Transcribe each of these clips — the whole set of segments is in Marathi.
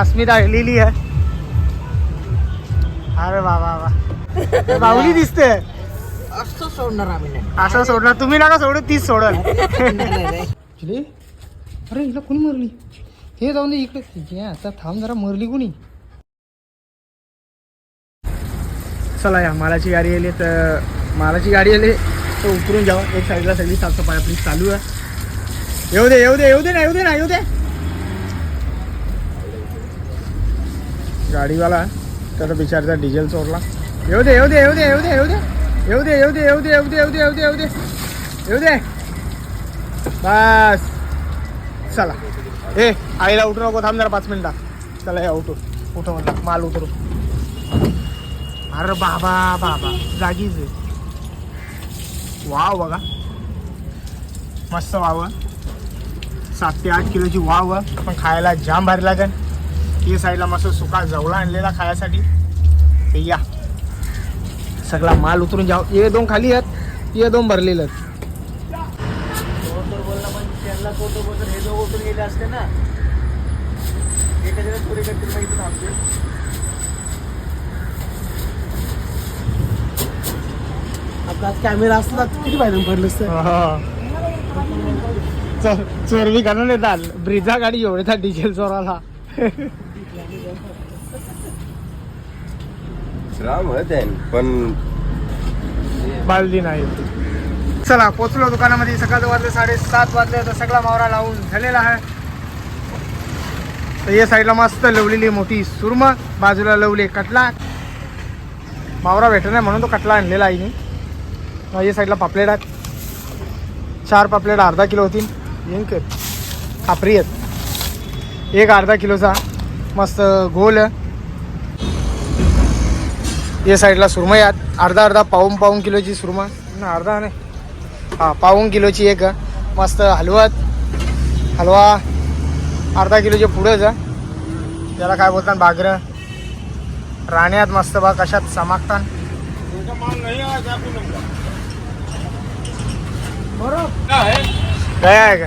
अस्मिता लिहिली आहे. अरे बाबा बाबा बाहुली दिसते. असं सोडणार आम्ही असं सोडणार. तुम्ही नका सोडू तीच सोडल. अरे हिला कोणी मरली? हे जाऊन दे इकडे. आता थांब जरा मरली कोणी? चला या मालाची गाडी आली तर मालाची गाडी आली तर उतरून जावा एक साईडला सगळी साफसफाई आपली चालू आहे. येऊ दे येऊ दे येऊ दे ना येऊ दे ना येऊ दे. गाडीवाला त्याचा बिचारचा डिझेल चोरला येऊ दे येऊ दे येऊ दे येऊ दे येऊ दे येऊ दे येऊ दे येऊ दे येऊ दे येऊ दे येऊ दे येऊ दे येऊ दे बस चला ए आईला उठू नको थांब जरा पाच मिनटं चला या उठू उठव म्हटलं माल उतरू अरे बाबा बाबा जागीच वाव बघा मस्त वाव सात ते आठ किलोची वाव पण खायला जाम भारी लागेल ही साईडला मस्त सुका जवळा आणलेला खाण्यासाठी ते या. सगळा माल उतरून जाव हे दोन खाली आहेत. हे दोन भरलेले आहेत. तो तो हे दोघं उतरून गेले असते ना एखाद्याला चोरी करतील माहिती ना आपली आपला कॅमेरा असला किती बाहेरून पडलं चोरवी घालून येतात ब्रिजा गाडी एवढ्या डिझेल चोराला. राम होते पण बालदी नाही. चला पोचलो दुकानामध्ये सकाळचं वाजले साडेसात वाजले तर सगळा मावरा लावून झालेला आहे. तर या साईडला मस्त लवलेली मोठी सुरमा बाजूला लवले कटला. मावरा भेटत नाही म्हणून तो कटला आणलेला आहे मी या साईडला पापलेट आहेत. चार पापलेट अर्धा किलो होतील. येईन का? खापरी आहेत. एक अर्धा किलोचा. मस्त गोल. या साईडला सुरमई आहेत अर्धा अर्धा पाऊन पाऊन किलोची सुरमा ना अर्धा नाही. हां पाऊन किलोची एक. मस्त हलवत. हलवा. अर्धा किलोच्या पुढंच. त्याला काय बोलतात बागरं. राण्यात मस्त बा कशात समाकतात काय आहे का?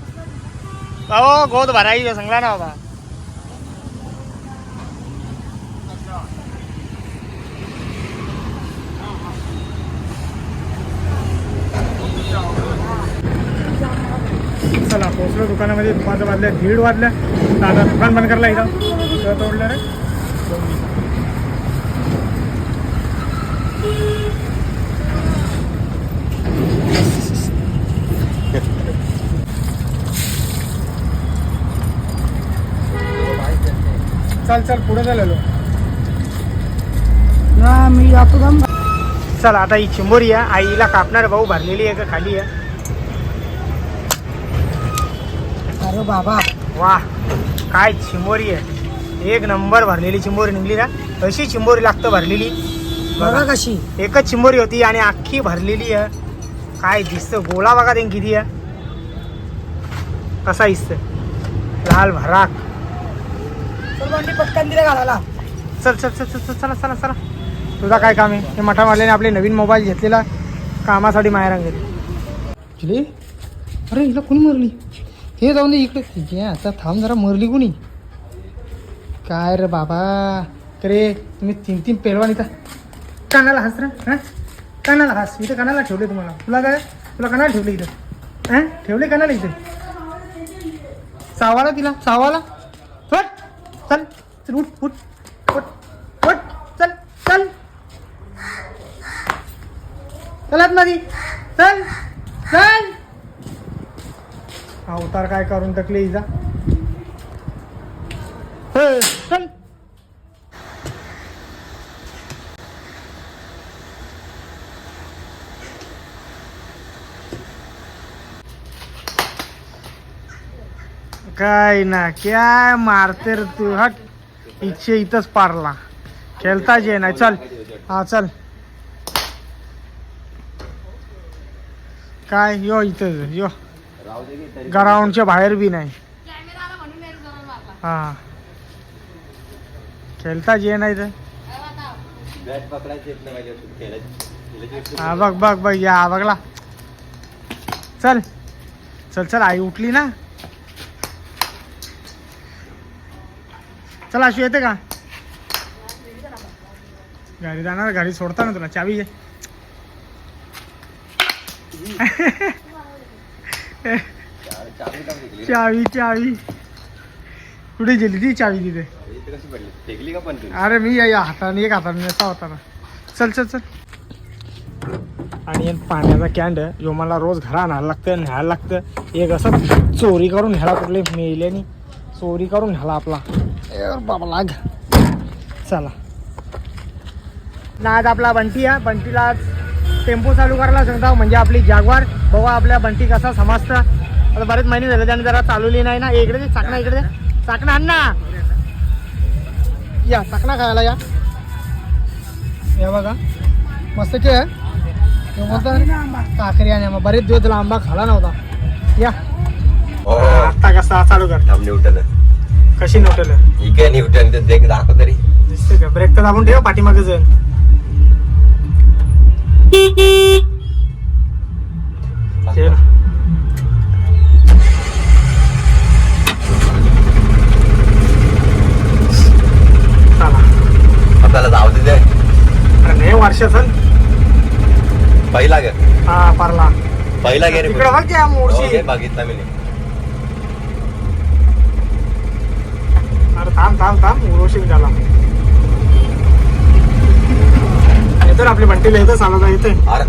हो गोद भराई सांगला ना बाबा. चला पोचलो दुकानामध्ये. दुपारच्या वाजल्या दीड वाजल्या दादा आता दुकान बंद करला इथं. तोडलं रे. चल चल पुढे चाललो. मी जातो चल आता ही चिंबोरी आहे. आईला कापणार भाऊ भरलेली आहे का? खाली आहे. अरे बाबा. वा काय चिंबोरी आहे. एक नंबर भरलेली चिंबोरी निघली ना. अशी चिंबोरी लागतं भरलेली? बघा. कशी. एकच चिंबोरी होती आणि अख्खी भरलेली आहे. काय दिसतं? गोळा बघा ते किती आहे. कसा दिसतं लाल भराक. पटकन दिले घालायला. चल चल चल चल चल चला चला चला. तुझा काय काम आहे? हे मठा मारल्याने आपले नवीन मोबाईल घेतलेला कामासाठी माहेर घेतली अरे हिला कोणी मरली? हे जाऊन दे इकडे. जे आता थांब जरा मरली कोणी? काय रे बाबा? अरे तुम्ही तीन तीन पेलवान इथं. कानाला हस रे हां? कानाला हस. इथं कानाला ठेवले तुम्हाला. तुला काय? तुला कानाला ठेवले इथं. हां? ठेवले कानाला इथे. चावाला तिला चावाला चल चल चल उठ उठ उठ उठ चल चल. चलत नदी. चल चल. अवतार काय करून तकले इजा? चल. काय ना काय मारते रे तू? हट. इच्छे इथंच पारला. खेळताच ये नाही. चल. हा चल. काय? यो इथं यो. ग्राउंडच्या बाहेर बी नाही. हा. खेळताच ये नाही तर. हा बघ बघ बघ. या बघला. चल. चल चल. आई उठली ना? चला अशी येते का? घरी जाणार घरी सोडता ना तुला चावी घे. चावी चावी. कुठे गेली ती चावी तिथे? अरे मी या- हाताने एक हाताने नसा होता ना. चल चल चल. आणि पाण्याचा कॅन्ड जो मला रोज घरा आणायला लागतं न्यायला लागतं एक असं चोरी करून ह्याला कुठले नाही चोरी करून ह्याला आपला. ए बाबा लाग. चला. ना आज आपला बंटी आहे बंटीला आज टेम्पो चालू करायला सांगता. म्हणजे आपली जागवार बघा आपल्या बंटी कसा समजतं आता बरेच महिने झाले त्याने जरा चालवली नाही ना. इकडे चाकणा इकडे चाकणा आण ना या चाकणा खायला या. हे बघा. मस्त के हे बोलतात काकरी आणि आंबा. बरेच दिवस त्याला आंबा खाला नव्हता. या. हो. आता कसा चालू कर थांब न्यूटन कशी नोटेल ठीक आहे न्यूटन ते देख दाखव तरी. का? ब्रेक तर दाबून ठेव पाठीमागे जाईल. चला. आपल्याला जाऊ दे ते. अरे नाही वर्ष चल. पहिला गे हा पारला. पहिला गे रे तिकडे बघ त्या हो, बघितला मी. अरे थांब थांब थांब उरोशिंग झाला येतो आपली बंटीला येतं चालवता येते अरे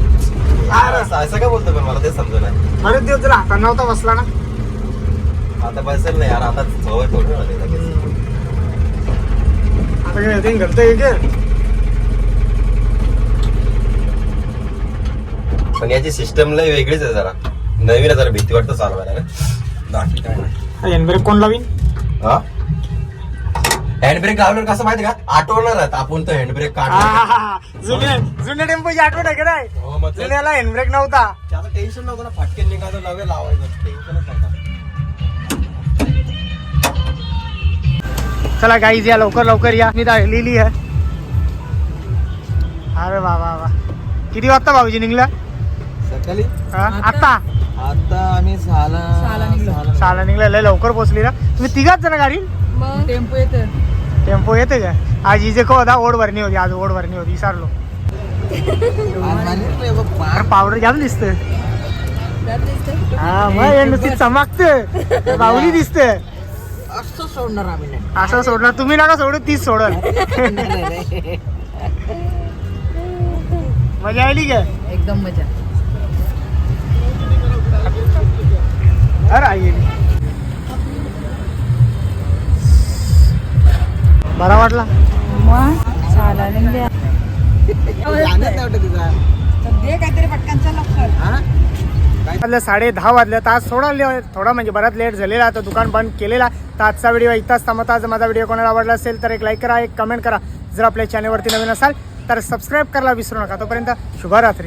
अरे. असं काय बोलतो पण मला ते समजू नाही बरेच दिवस तुला हाताने नव्हता बसला ना. आता बसेल नाही यार आता सवय थोडी होते. आता काय येते घालतं की पण याची सिस्टम लय वेगळीच आहे जरा. नवीन आहे जरा भीती वाटतं चालवायला. हँडब्रेक कोण लावीन? हा? हँडब्रेक लावल्यावर कसं माहिती का? आठवणार आहेत. आपण तो हँडब्रेक काढला. आहाहा. जुन्या जुन्या टेम्पोची आठवण आहे का नाही? हो मग ते- जुन्याला हँडब्रेक नव्हता. टेन्शन नव्हतं ना. फटके निघायचं नवे लावायचं. टेन्शनच नव्हतं चला गाईज या. लवकर लवकर या. मी लिहिली आहे. अरे वा वा वा. किती वाजता भाऊजी निघला? सकाळी? हा? आता. आता? आम्ही सहाला सहाला निघलो. सहाला साला निघला. लय लवकर पोहोचली ना तुम्ही तिघाच जण गाडी मग? टेम्पो येतं टेम्पो येते का? आज इजे को होता ओढ भरणी होती आज ओढ भरणी होती विसरलो. पावडर जाम दिसत. हा मग नुसती चमकत. बावली दिसते. असं सोडणार आम्ही असं सोडणार तुम्ही नका सोडू तीच सोडल. मजा आली का? एकदम मजा. अरे आई. बरा वाटला? मग? नाही हा? साडे दहा वाजले तर आज थोडा ले थोडा म्हणजे बराच लेट झालेला तर दुकान बंद केलेला. तर आजचा व्हिडिओ इथंच थांबता जर माझा व्हिडिओ कोणाला आवडला असेल तर एक लाईक करा एक कमेंट करा. जर आपल्या चॅनलवरती नवीन असाल तर सबस्क्राईब करायला विसरू नका. तोपर्यंत शुभरात्री.